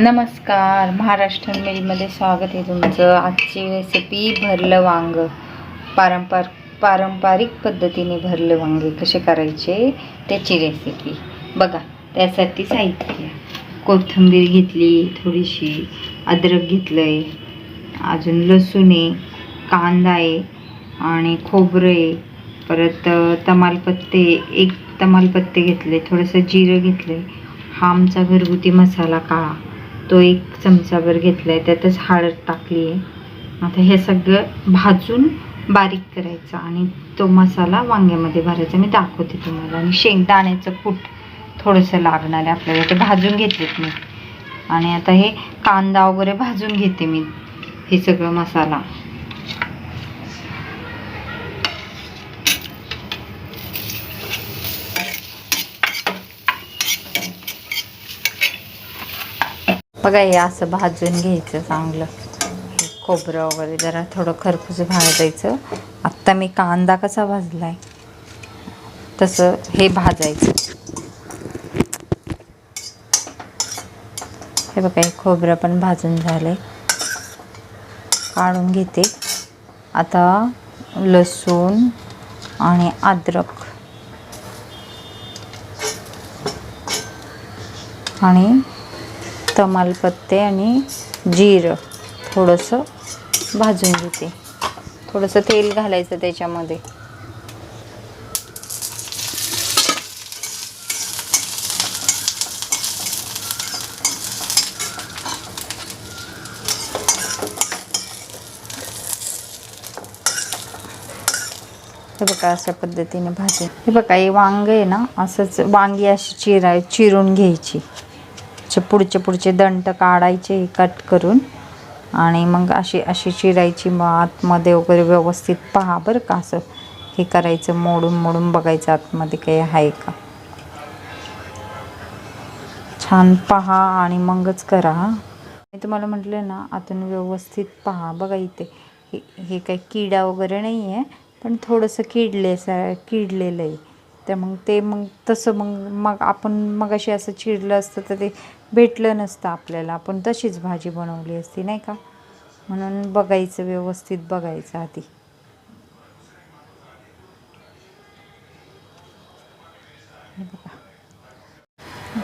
नमस्कार महाराष्ट्र मिलमध्ये स्वागत आहे तुमचं. आजची रेसिपी भरलं वांग पारंपार पारंपरिक पद्धतीने भरलं वांगे कसे करायचे त्याची रेसिपी बघा त्यासाठी साहित्य. कोथिंबीर घेतली थोडीशी अद्रक घेतलं आहे अजून लसूण आहे कांदा आहे आणि खोबरं आहे. परत तमालपत्ते एक तमालपत्ते घेतले थोडंसं जिरं घेतलं आहे हा आमचा घरगुती मसाला काळा. तो एक चमचाभर घेतला आहे त्यातच हळद टाकली आहे आता हे सगळं भाजून बारीक करायचं आणि तो मसाला वांग्यामध्ये भरायचा. मी दाखवते तुम्हाला. आणि शेंगदाण्याचं कूट थोडंसं लागणार आहे आपल्याला. ते भाजून घेतलेत मी. आणि आता हे कांदा वगैरे भाजून घेते मी हे सगळं मसाला. बघा हे असं भाजून घ्यायचं चांगलं. खोबरं वगैरे जरा थोडं खरपूस भाजायचं. आत्ता मी कांदा कसा भाजला आहे तसं हे भाजायचं. हे बघा हे खोबरं पण भाजून झालं काढून घेते. आता लसूण आणि अद्रक आणि तमालपत्ते आणि जिरं थोडंसं भाजून घेते. थोडंसं तेल घालायचं त्याच्यामध्ये. हे बघा अशा पद्धतीने भाजी हे बघा हे वांग आहे ना असंच वांगी अशी चिरा चिरून घ्यायची. चे पुढचे पुढचे दंट काढायचे कट करून आणि मग अशी अशी चिरायची मग आतमध्ये वगैरे व्यवस्थित पहा बरं का असं. हे करायचं मोडून मोडून बघायचं आतमध्ये काही आहे का. छान पहा आणि मगच करा. मी तुम्हाला म्हटलं ना आतून व्यवस्थित पहा. बघा इथे. हे हे काही किडा वगैरे नाही आहे पण थोडंसं किडले किडलेलं आहे. तर मग ते मग तसं मग मग आपण मग अशी असं चिरलं असतं तर ते भेटलं नसतं आपल्याला. आपण तशीच भाजी बनवली असती नाही का? म्हणून बघायचं व्यवस्थित बघायचं आधी.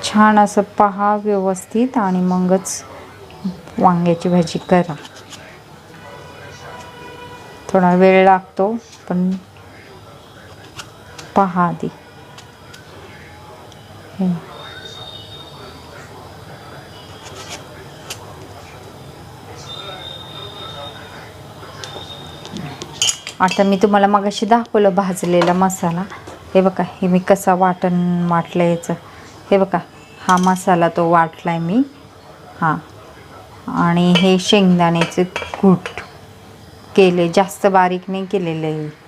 छान असं पहा व्यवस्थित आणि मगच वांग्याची भाजी करा. थोडा वेळ लागतो पण पहा आधी आता मी तुम्हाला मगाशी दाखवलं भाजलेला मसाला. हे बघा हे मी कसा वाटण वाटलं याचं. हे बघा हा मसाला तो वाटलाय मी. हां. आणि हे शेंगदाण्याचे कूट केले जास्त बारीक नाही केलेलं आहे.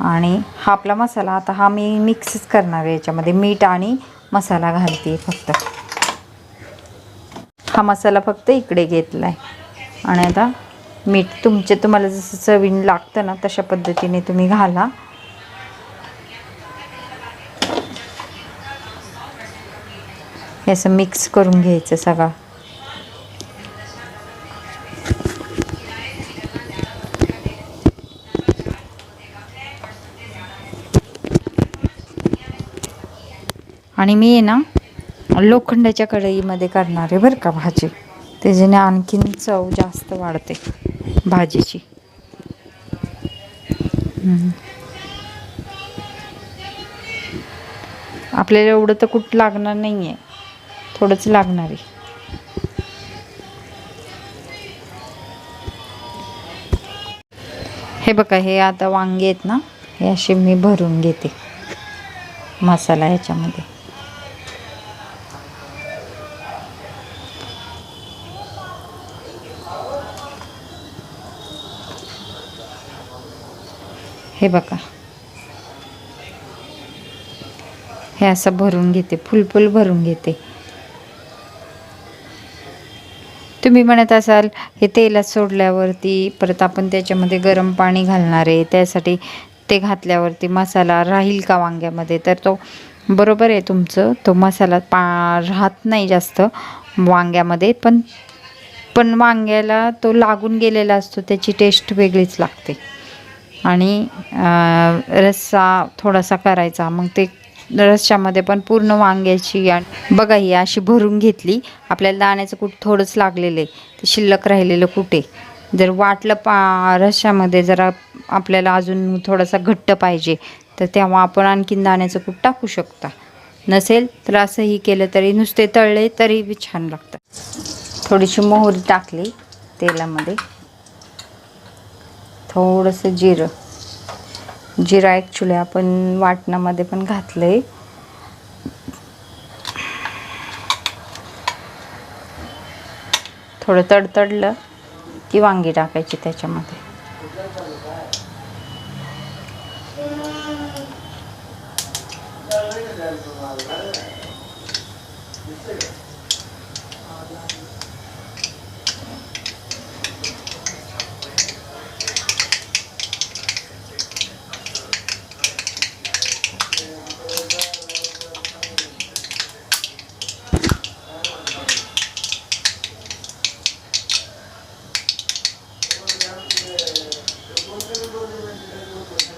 आणि हा आपला मसाला आता हा मी मिक्सच करणार आहे याच्यामध्ये. मीठ आणि मसाला घालते फक्त. हा मसाला फक्त इकडे घेतला आहे आणि आता मीठ तुमचे तुम्हाला जसं चवीन लागतं ना तशा पद्धतीने तुम्ही घाला. हे असं मिक्स करून घ्यायचं सगळं. आणि मी आहे ना लोखंडाच्या कढईमध्ये करणार आहे बरं का भाजी. त्याच्याने आणखीन चव जास्त वाढते भाजीची. आपल्याला एवढं तर कुठं लागणार नाही आहे थोडंच लागणार आहे. हे बघा हे आता वांगे आहेत ना हे असे मी भरून घेते मसाला ह्याच्यामध्ये हे बघा. हे असं भरून घेते फुलफुल भरून घेते. तुम्ही म्हणत असाल हे तेलात सोडल्यावरती परत आपण त्याच्यामध्ये गरम पाणी घालणार आहे त्यासाठी ते घातल्यावरती मसाला राहील का वांग्यामध्ये? तर तो बरोबर आहे तुमचं तो मसाला पा राहत नाही जास्त वांग्यामध्ये पण पण वांग्याला तो लागून गेलेला असतो त्याची टेस्ट वेगळीच लागते. आणि रस्सा थोडासा करायचा. मग ते रस्स्यामध्ये पण पूर्ण वांग्याची बघा ही अशी भरून घेतली. आपल्याला दाण्याचं कूट थोडंच लागलेलं आहे. ते शिल्लक राहिलेलं कुठे जर वाटलं पा रश्श्यामध्ये जरा आपल्याला अजून थोडासा घट्ट पाहिजे तर तेव्हा आपण आणखीन दाण्याचं कूट टाकू शकता. नसेल तर असंही केलं तरी नुसते तळले तरी बी छान लागतं थोडीशी मोहरी टाकली तेलामध्ये. थोडंसं जिरं. जिरा ॲक्च्युली आपण वाटणामध्ये पण घातलं आहे थोडं तडतडलं की वांगी टाकायची त्याच्यामध्ये.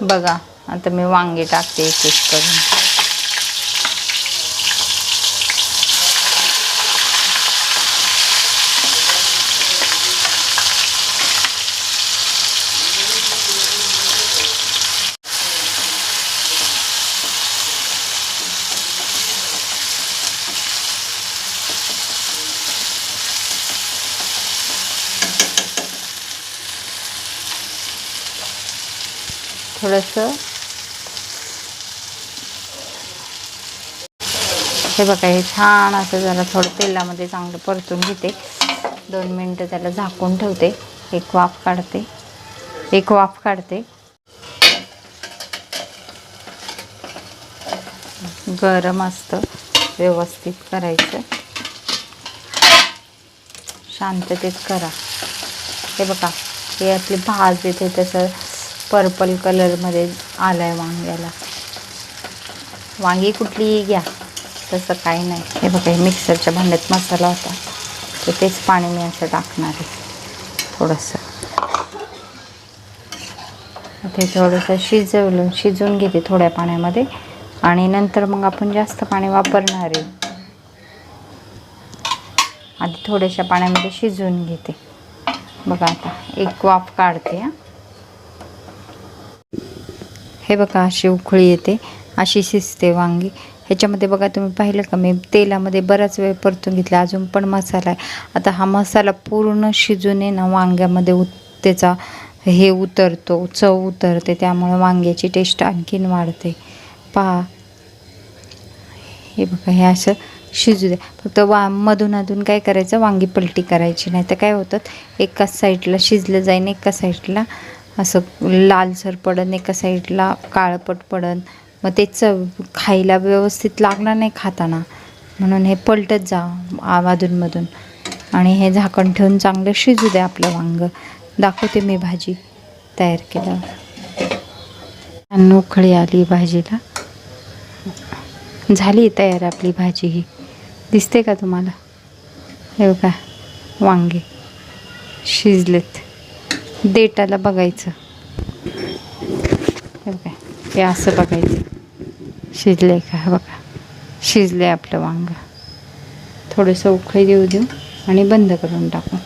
बघा. आता मी वांगे टाकते एक एक करून. थोडंसं. हे बघा हे छान असं जरा थोडं तेलामध्ये चांगलं परतून घेते. दोन मिनटं त्याला झाकून ठेवते. एक वाफ काढते. एक वाफ काढते. गरम असतं. व्यवस्थित करायचं. शांततेत करा. हे बघा हे आपली भाज येते तसं पर्पल कलरमध्ये आलं आहे वांग्याला. वांगी कुठलीही घ्या तसं काही नाही. हे बघा हे मिक्सरच्या भांड्यात मसाला होता. तर तेच पाणी मी असं टाकणार आहे थोडंसं. ते थोडंसं शिजवलं शिजवून घेते थोड्या पाण्यामध्ये. आणि नंतर मग आपण जास्त पाणी वापरणार आहे. आधी थोड्याशा पाण्यामध्ये शिजवून घेते. बघा आता एक वाफ काढते हां. हे बघा अशी उकळी येते अशी शिजते वांगी. ह्याच्यामध्ये बघा तुम्ही पाहिलं का? मी तेलामध्ये बराच वेळ परतून घेतला अजून पण मसाला आहे. आता हा मसाला पूर्ण शिजून ना वांग्यामध्ये उत त्याचा हे उतरतो चव उतरते त्यामुळे वांग्याची टेस्ट आणखीन वाढते. पहा. हे बघा हे असं शिजू द्या. फक्त वा मधून अधून काय करायचं? वांगी पलटी करायची नाही तर काय होतं? एकाच साईडला शिजलं जाईन एका साईडला असं लालसर पडन एका साईडला काळपट पडन मग ते चव खायला व्यवस्थित लागणार नाही खाताना. म्हणून हे पलटत जा आ- आणि हे झाकण ठेवून चांगलं शिजू द्या आपलं वांग. दाखवते मी भाजी तयार केल्यावर. छान आली भाजीला. झाली तयार आपली भाजी ही. दिसते का तुम्हाला? हे बघा वांगे शिजलेत. देटाला बघायचं. हे बघा हे असं बघायचं. शिजलं आहे का बघा शिजलं आहे आपलं वांग. थोडंसं उखळी देऊ देऊ आणि बंद करून टाकू.